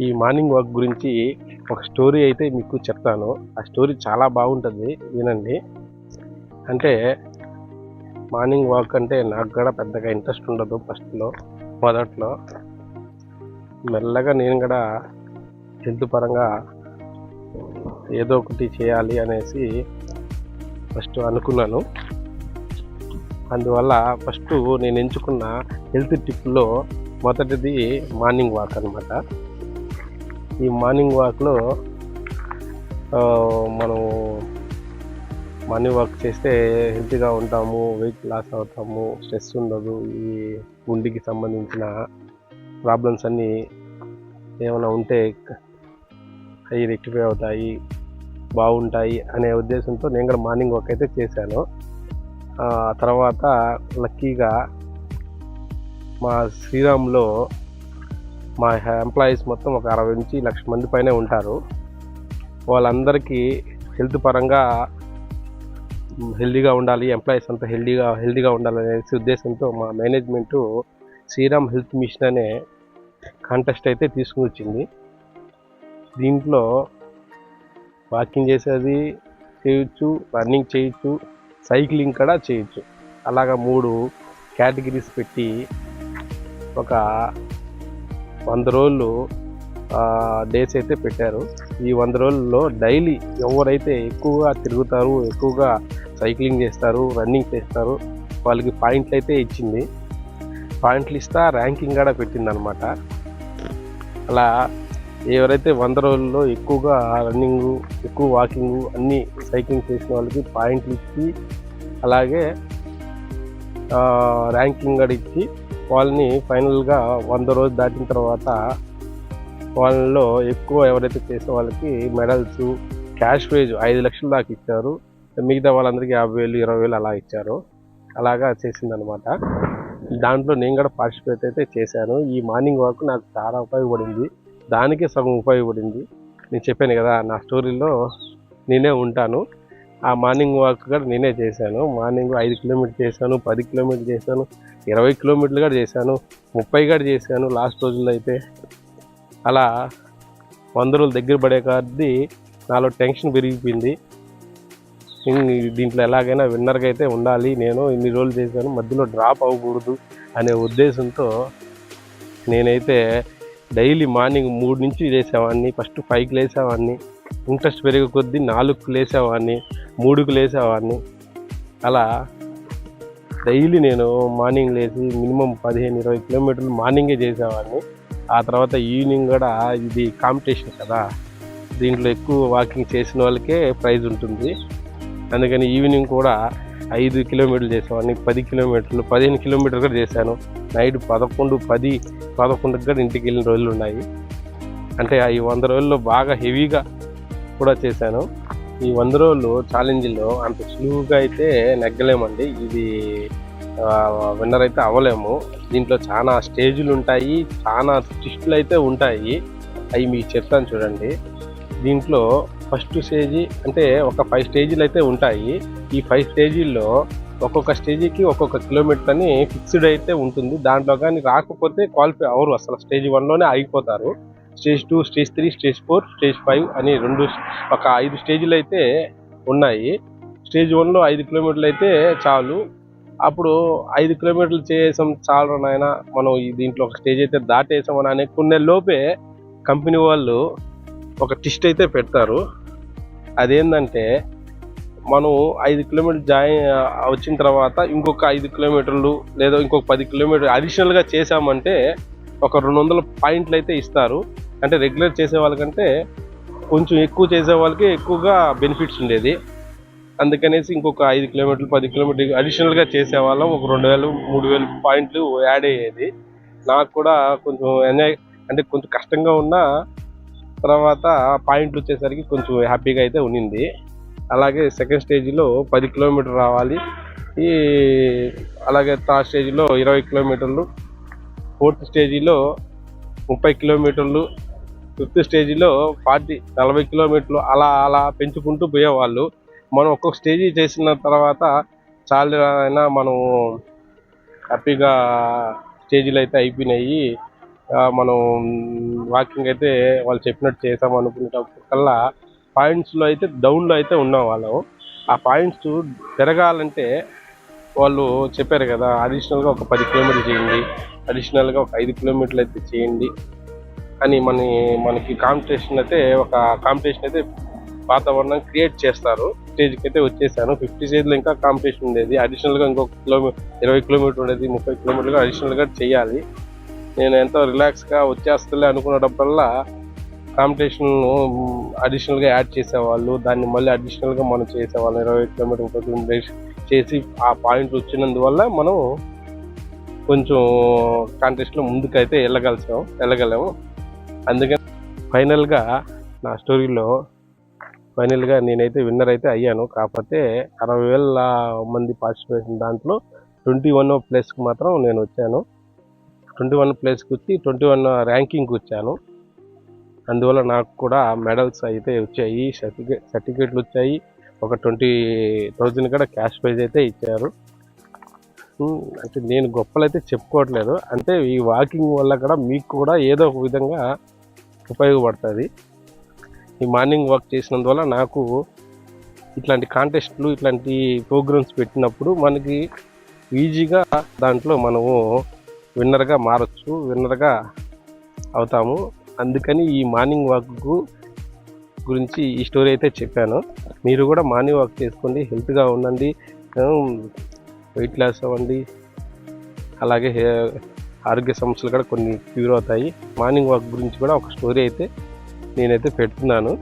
ఈ morning walk గురించి ఒక స్టోరీ అయితే మీకు చెప్తాను. ఆ స్టోరీ చాలా బాగుంటుంది వినండి. అంటే మార్నింగ్ వాక్ అంటే నాకు కూడా పెద్దగా ఇంట్రెస్ట్ ఉండదు ఫస్ట్లో మొదట్లో. మెల్లగా నేను కూడా హెల్త్ పరంగా ఏదో ఒకటి చేయాలి అనేసి ఫస్ట్ అనుకున్నాను. అందువల్ల ఫస్ట్ నేను ఎంచుకున్న హెల్త్ టిప్లో మొదటిది మార్నింగ్ వాక్ అనమాట ఈ మార్నింగ్ వాక్లో మనం మార్నింగ్ వాక్ చేస్తే హెల్తీగా ఉంటాము వెయిట్ లాస్ అవుతాము స్ట్రెస్ ఉండదు ఈ గుండెకి సంబంధించిన ప్రాబ్లమ్స్ అన్నీ ఏమైనా ఉంటే అవి రెక్టిఫై అవుతాయి బాగుంటాయి అనే ఉద్దేశంతో నేను కూడా మార్నింగ్ వాక్ అయితే చేశాను. ఆ తర్వాత లక్కీగా మా శ్రీరామ్లో మా ఎంప్లాయీస్ మొత్తం ఒక అరవై నుంచి లక్ష మంది పైనే ఉంటారు. వాళ్ళందరికీ హెల్త్ పరంగా హెల్దీగా ఉండాలి ఎంప్లాయీస్ అంతా హెల్దీగా హెల్దీగా ఉండాలనేసి ఉద్దేశంతో మా మేనేజ్మెంటు శ్రీరామ్ హెల్త్ మిషన్ అనే కాంటెస్ట్ అయితే తీసుకుని వచ్చింది. దీంట్లో వాకింగ్ చేసేది చేయొచ్చు రన్నింగ్ చేయొచ్చు సైక్లింగ్ కూడా చేయొచ్చు. అలాగా మూడు కేటగిరీస్ పెట్టి ఒక వంద రోజులు డేస్ అయితే పెట్టారు. ఈ వంద రోజుల్లో డైలీ ఎవరైతే ఎక్కువగా తిరుగుతారు ఎక్కువగా సైక్లింగ్ చేస్తారు రన్నింగ్ చేస్తారు వాళ్ళకి పాయింట్లు అయితే ఇచ్చింది. పాయింట్లు ఇస్తా ర్యాంకింగ్ కూడా పెట్టింది అనమాట అలా ఎవరైతే వంద రోజుల్లో ఎక్కువగా రన్నింగ్ ఎక్కువ వాకింగ్ అన్ని సైక్లింగ్ చేసిన వాళ్ళకి పాయింట్లు ఇచ్చి అలాగే ర్యాంకింగ్ కూడా ఇచ్చి వాళ్ళని ఫైనల్గా వంద రోజు దాటిన తర్వాత వాళ్ళలో ఎక్కువ ఎవరైతే చేసే వాళ్ళకి మెడల్స్ క్యాష్ ప్రైజ్ ఐదు లక్షల దాకా ఇచ్చారు. మిగతా వాళ్ళందరికీ యాభై వేలు ఇరవై వేలు అలా ఇచ్చారు. అలాగా చేసిందనమాట దాంట్లో నేను కూడా పార్టిసిపేట్ అయితే చేశాను. ఈ మార్నింగ్ వాక్ నాకు చాలా ఉపయోగపడింది. దానికే సగం ఉపయోగపడింది. నేను చెప్పాను కదా నా స్టోరీలో నేనే ఉంటాను. ఆ మార్నింగ్ వాక్ కూడా నేనే చేశాను. మార్నింగ్ ఐదు కిలోమీటర్ చేశాను పది కిలోమీటర్ చేశాను ఇరవై కిలోమీటర్లు కూడా చేశాను ముప్పై కూడా చేశాను లాస్ట్ రోజుల్లో అయితే. అలా వంద రోజులు దగ్గర పడే కొద్దీ నాలో టెన్షన్ పెరిగిపోయింది. దీంట్లో ఎలాగైనా విన్నర్గా అయితే ఉండాలి. నేను ఇన్ని రోజులు చేశాను మధ్యలో డ్రాప్ అవ్వకూడదు అనే ఉద్దేశంతో నేనైతే డైలీ మార్నింగ్ మూడు నుంచి లేసేవాడిని ఫస్ట్ ఫైవ్కి లేసేవాడిని. ఇంట్రెస్ట్ పెరిగే కొద్దీ నాలుగుకు లేసేవాడిని మూడుకు లేసేవాడిని. అలా డైలీ నేను మార్నింగ్ లేచి మినిమం పదిహేను ఇరవై కిలోమీటర్లు మార్నింగే చేసేవాడిని. ఆ తర్వాత ఈవినింగ్ కూడా ఇది కాంపిటీషన్ కదా. దీంట్లో ఎక్కువ వాకింగ్ చేసిన వాళ్ళకే ప్రైజ్ ఉంటుంది. అందుకని ఈవినింగ్ కూడా ఐదు కిలోమీటర్లు చేసేవాడిని పది కిలోమీటర్లు పదిహేను కిలోమీటర్లు కూడా చేశాను. నైట్ పదకొండు పది పదకొండుకి కూడా ఇంటికి వెళ్ళిన రోజులు ఉన్నాయి. అంటే ఈ వంద రోజుల్లో బాగా హెవీగా కూడా చేశాను. ఈ వంద రోజులు ఛాలెంజ్లో అంత సులువుగా అయితే నెగ్గలేమండి. ఇది విన్నర్ అయితే అవ్వలేము. దీంట్లో చాలా స్టేజ్లు ఉంటాయి చాలా ట్విస్టులు అయితే ఉంటాయి. అవి మీకు చెప్తాను చూడండి. దీంట్లో ఫస్ట్ స్టేజీ అంటే ఒక ఫైవ్ స్టేజీలు అయితే ఉంటాయి. ఈ ఫైవ్ స్టేజీల్లో ఒక్కొక్క స్టేజీకి ఒక్కొక్క కిలోమీటర్ అని ఫిక్స్డ్ అయితే ఉంటుంది. దాంట్లో కానీ రాకపోతే క్వాలిఫై అవరు అసలు స్టేజ్ వన్లోనే ఆగిపోతారు. Stage two stage three stage four stage five అని రెండు ఒక ఐదు స్టేజ్లు అయితే ఉన్నాయి. స్టేజ్ వన్లో ఐదు కిలోమీటర్లు అయితే చాలు. అప్పుడు ఐదు కిలోమీటర్లు చేసాం చాలు నాయన. మనం దీంట్లో ఒక స్టేజ్ అయితే దాటేసాం అని అనుకునే లోపే కంపెనీ వాళ్ళు ఒక టిస్ట్ అయితే పెడతారు. అదేంటంటే మనం ఐదు కిలోమీటర్లు జాయిన్ వచ్చిన తర్వాత ఇంకొక ఐదు కిలోమీటర్లు లేదా ఇంకొక పది కిలోమీటర్లు అడిషనల్గా చేసామంటే ఒక రెండు వందల పాయింట్లు అయితే ఇస్తారు. అంటే రెగ్యులర్ చేసే వాళ్ళకంటే కొంచెం ఎక్కువ చేసే వాళ్ళకి ఎక్కువగా బెనిఫిట్స్ ఉండేది. అందుకనేసి ఇంకొక ఐదు కిలోమీటర్లు పది కిలోమీటర్లు అడిషనల్గా చేసేవాళ్ళం ఒక రెండు వేలు మూడు వేలు పాయింట్లు యాడ్ అయ్యేది. నాకు కూడా కొంచెం ఎంజాయ్ అంటే కొంచెం కష్టంగా ఉన్న తర్వాత పాయింట్లు వచ్చేసరికి కొంచెం హ్యాపీగా అయితే ఉన్నింది. అలాగే సెకండ్ స్టేజ్లో పది కిలోమీటర్ రావాలి. ఈ అలాగే థర్డ్ స్టేజ్లో ఇరవై కిలోమీటర్లు ఫోర్త్ స్టేజీలో ముప్పై కిలోమీటర్లు ఫిఫ్త్ స్టేజీలో ఫార్టీ నలభై కిలోమీటర్లు అలా అలా పెంచుకుంటూ పోయేవాళ్ళు. మనం ఒక్కొక్క స్టేజీ చేసిన తర్వాత చాలా అయినా మనం హ్యాపీగా స్టేజీలు అయితే అయిపోయినాయి. మనం వాకింగ్ అయితే వాళ్ళు చెప్పినట్టు చేసాం అనుకునేటప్పుడు కల్లా పాయింట్స్లో అయితే డౌన్లో అయితే ఉన్నాం వాళ్ళం ఆ పాయింట్స్ తిరగాలంటే వాళ్ళు చెప్పారు కదా అడిషనల్గా ఒక పది కిలోమీటర్లు చేయండి అడిషనల్గా ఒక ఐదు కిలోమీటర్లు అయితే చేయండి. అని మన మనకి కాంపిటీషన్ అయితే ఒక కాంపిటీషన్ అయితే వాతావరణం క్రియేట్ చేస్తారు. స్టేజ్కి అయితే వచ్చేసాను. ఫిఫ్టీ స్టేజ్లో ఇంకా కాంపిటీషన్ ఉండేది. అడిషనల్గా ఇంకొక కిలోమీటర్ ఇరవై కిలోమీటర్ ఉండేది. ముప్పై కిలోమీటర్గా అడిషనల్గా చేయాలి. నేను ఎంతో రిలాక్స్గా వచ్చేస్తలే అనుకునేటప్పుడల్లా కాంపిటీషన్ అడిషనల్గా యాడ్ చేసేవాళ్ళు. దాన్ని మళ్ళీ అడిషనల్గా మనం చేసేవాళ్ళం. ఇరవై కిలోమీటర్ ముప్పై కిలోమీటర్ చేసి ఆ పాయింట్ వచ్చినందువల్ల మనం కొంచెం కాంటెస్ట్లో ముందుకైతే వెళ్ళగలిసాం. వెళ్ళగలము. అందుకని ఫైనల్గా నా స్టోరీలో ఫైనల్గా నేనైతే విన్నర్ అయితే అయ్యాను. కాకపోతే అరవై వేల మంది పార్టిసిపేషన్ దాంట్లో ట్వంటీ వన్ ప్లేస్కి మాత్రం నేను వచ్చాను. ట్వంటీ వన్ ప్లేస్కి వచ్చి ట్వంటీ వన్ ర్యాంకింగ్కి వచ్చాను. అందువల్ల నాకు కూడా మెడల్స్ అయితే వచ్చాయి. సర్టిఫికేట్ సర్టిఫికేట్లు వచ్చాయి. ఒక ట్వంటీ థౌజండ్ కూడా క్యాష్ ప్రైజ్ అయితే ఇచ్చారు. అంటే నేను గొప్పలు అయితే చెప్పుకోవట్లేదు. అంటే ఈ వాకింగ్ వల్ల కూడా మీకు కూడా ఏదో ఒక విధంగా ఉపయోగపడుతుంది. ఈ మార్నింగ్ వాక్ చేసినందువల్ల నాకు ఇట్లాంటి కాంటెస్ట్లు ఇట్లాంటి ప్రోగ్రామ్స్ పెట్టినప్పుడు మనకి ఈజీగా దాంట్లో మనము విన్నర్గా మారచ్చు విన్నర్గా అవుతాము. అందుకని ఈ మార్నింగ్ వాక్ గురించి ఈ స్టోరీ అయితే చెప్పాను. మీరు కూడా మార్నింగ్ వాక్ చేసుకోండి హెల్త్గా ఉండండి వెయిట్ లాస్ అవ్వండి. అలాగే ఆరోగ్య సమస్యలు కూడా కొన్ని క్యూర్ అవుతాయి. మార్నింగ్ వాక్ గురించి కూడా ఒక స్టోరీ అయితే నేనైతే పెడుతున్నాను.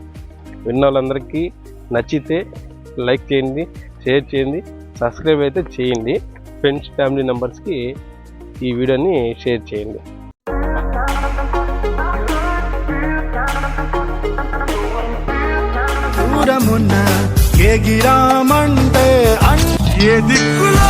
విన్న వాళ్ళందరికీ నచ్చితే లైక్ చేయండి షేర్ చేయండి సబ్స్క్రైబ్ అయితే చేయండి. ఫ్రెండ్స్ ఫ్యామిలీ మెంబర్స్కి ఈ వీడియోని షేర్ చేయండి. దూరమున్న ఏ గిరామంటే ఏ దిక్కులో